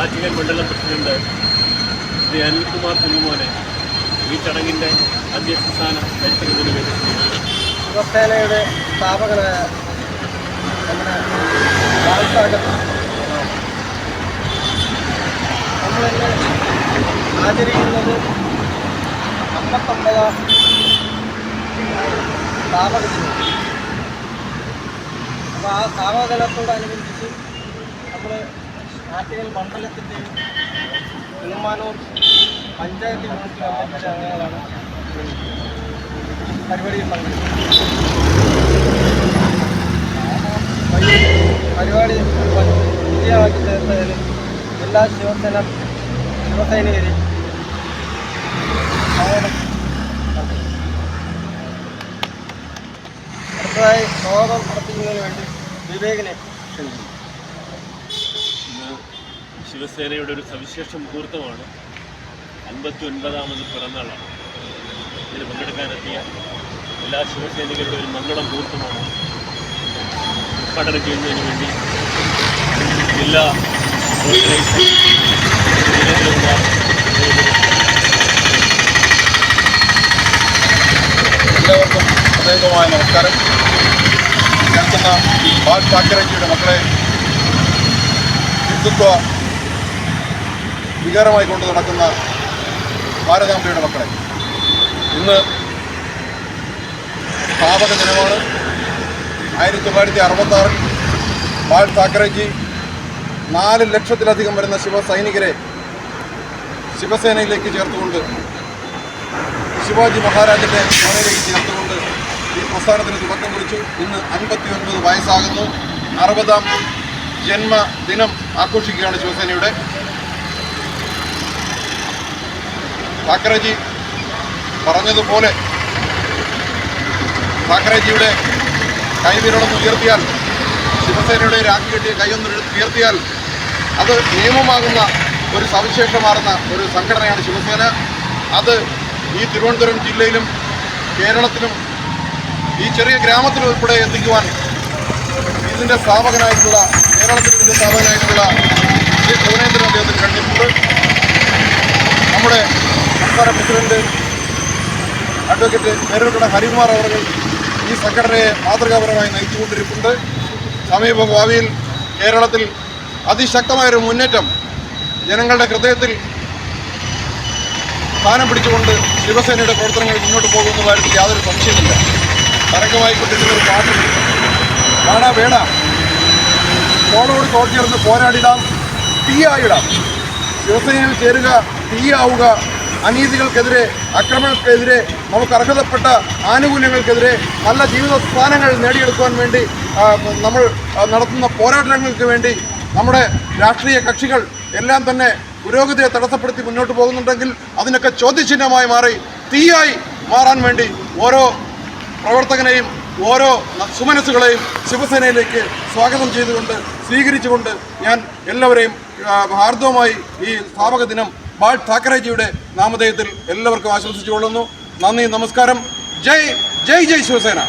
ആറ്റിങ്ങൽ മണ്ഡലം പ്രസിഡന്റ് ശ്രീ അനിൽകുമാർ കുഞ്ഞുമോനെ ഈ ചടങ്ങിന്റെ അധ്യക്ഷ സ്ഥാനം വഹിക്കുന്നതിന് വേണ്ടി ആചരിക്കുന്നത് അമ്പത്തൊമ്പതാം സ്ഥാപക ദിനം അപ്പോൾ ആ സ്ഥാപക ദിനത്തോടനുബന്ധിച്ച് നമ്മൾ ആറ്റുകൽ മണ്ഡലത്തിന്റെയും കിളുമാനൂർ പഞ്ചായത്ത് യൂണിറ്റ് കമ്മിറ്റി അംഗങ്ങളാണ് പരിപാടിയിൽ പങ്കെടുക്കുന്നത് പരിപാടി വിജയമാക്കി തീർത്തതിന് എല്ലാ ശിവസേന ശിവസൈനികരെയും. അടുത്തതായി സ്വാഗതം നടത്തുന്നതിന് വേണ്ടി വിവേകിനെ ക്ഷണിക്കുന്നു ശിവസേനയുടെ ഒരു സവിശേഷ മുഹൂർത്തമാണ്. അൻപത്തി ഒൻപതാമത് പിറന്നാളാണ്. ഇതിൽ പങ്കെടുക്കാനെത്തിയ എല്ലാ ശിവസൈനികരുടെ ഒരു മംഗള മുഹൂർത്തമാണ്. ഉദ്ഘാടനം ചെയ്യുന്നതിന് വേണ്ടി ജില്ലാ എല്ലാവർക്കും പ്രത്യേകമായ നമസ്കാരം. കേൾക്കുന്ന ബാൽ ഠാക്കറെജിയുടെ മക്കളെ ഹിന്ദുത്വ വികാരമായി കൊണ്ട് നടക്കുന്ന ഭാരതാംബയുടെ മക്കളെ. ഇന്ന് സ്ഥാപക ദിനമാണ്. ആയിരത്തി തൊള്ളായിരത്തി അറുപത്തി ആറിൽ ബാൽ താക്കറേജി നാല് ലക്ഷത്തിലധികം വരുന്ന ശിവസൈനികരെ ശിവസേനയിലേക്ക് ചേർത്തുകൊണ്ട് ശിവാജി മഹാരാജന്റെ സേനയിലേക്ക് ചേർത്തുകൊണ്ട് ഈ പ്രസ്ഥാനത്തിന് തുടക്കം കുറിച്ചു. ഇന്ന് അൻപത്തി ഒൻപത് വയസ്സാകുന്നു. അറുപതാം ജന്മദിനം ആഘോഷിക്കുകയാണ് ശിവസേനയുടെ. താക്കറേജി പറഞ്ഞതുപോലെ താക്കറേജിയുടെ കൈവിരളൊന്ന് ഉയർത്തിയാൽ ശിവസേനയുടെ രാഖി കെട്ടിയ കൈയൊന്ന് ഉയർത്തിയാൽ അത് നിയമമാകുന്ന ഒരു സവിശേഷമാർന്ന ഒരു സംഘടനയാണ് ശിവസേന. അത് ഈ തിരുവനന്തപുരം ജില്ലയിലും കേരളത്തിലും ഈ ചെറിയ ഗ്രാമത്തിലും ഉൾപ്പെടെ എത്തിക്കുവാൻ ഇതിന്റെ സ്ഥാപകനായിട്ടുള്ള കേരളത്തിൽ ഇതിന്റെ സ്ഥാപകനായിട്ടുള്ള ശ്രീ ഭുവനേന്ദ്രൻ അദ്ദേഹത്തിന് കഴിഞ്ഞിട്ടുണ്ട് നമ്മുടെ സംസ്ഥാന പ്രസിഡന്റ് അഡ്വക്കേറ്റ് പേരൂർക്കട ഹരികുമാർ അവർ ഈ സംഘടനയെ മാതൃകാപരമായി നയിച്ചുകൊണ്ടിരിക്കുന്നുണ്ട് സമീപ ഭാവിയിൽ കേരളത്തിൽ അതിശക്തമായൊരു മുന്നേറ്റം ജനങ്ങളുടെ ഹൃദയത്തിൽ സ്ഥാനം പിടിച്ചുകൊണ്ട് ശിവസേനയുടെ പ്രവർത്തനങ്ങൾ മുന്നോട്ട് പോകുന്ന കാര്യത്തിൽ യാതൊരു സംശയമില്ല തരംഗമായി കൊണ്ടിരുന്ന ഒരു പാർട്ടി വേണ വേണ. തോളോട് തോൾ പോരാടിടാം തീയായിടാം ശിവസേനയിൽ ചേരുക തീയാവുക അനീതികൾക്കെതിരെ അക്രമങ്ങൾക്കെതിരെ നമുക്ക് അർഹതപ്പെട്ട ആനുകൂല്യങ്ങൾക്കെതിരെ നല്ല ജീവിത സ്ഥാനങ്ങൾ നേടിയെടുക്കുവാൻ വേണ്ടി നമ്മൾ നടത്തുന്ന പോരാട്ടങ്ങൾക്ക് വേണ്ടി നമ്മുടെ രാഷ്ട്രീയ കക്ഷികൾ എല്ലാം തന്നെ പുരോഗതിയെ തടസ്സപ്പെടുത്തി മുന്നോട്ട് പോകുന്നുണ്ടെങ്കിൽ അതിനൊക്കെ ചോദ്യചിഹ്നമായി മാറി തീയായി മാറാൻ വേണ്ടി ഓരോ പ്രവർത്തകനെയും ഓരോ സുമനസ്സുകളെയും ശിവസേനയിലേക്ക് സ്വാഗതം ചെയ്തുകൊണ്ട് സ്വീകരിച്ചുകൊണ്ട് ഞാൻ എല്ലാവരെയും ഹാർദവമായി ഈ സ്ഥാപക ദിനം ബാൽ ഠാക്കറേജിയുടെ നാമധേയത്തിൽ എല്ലാവർക്കും ആശംസിച്ചുകൊള്ളുന്നു. നന്ദി നമസ്കാരം. ജയ് ജയ് ജയ് ശിവസേന.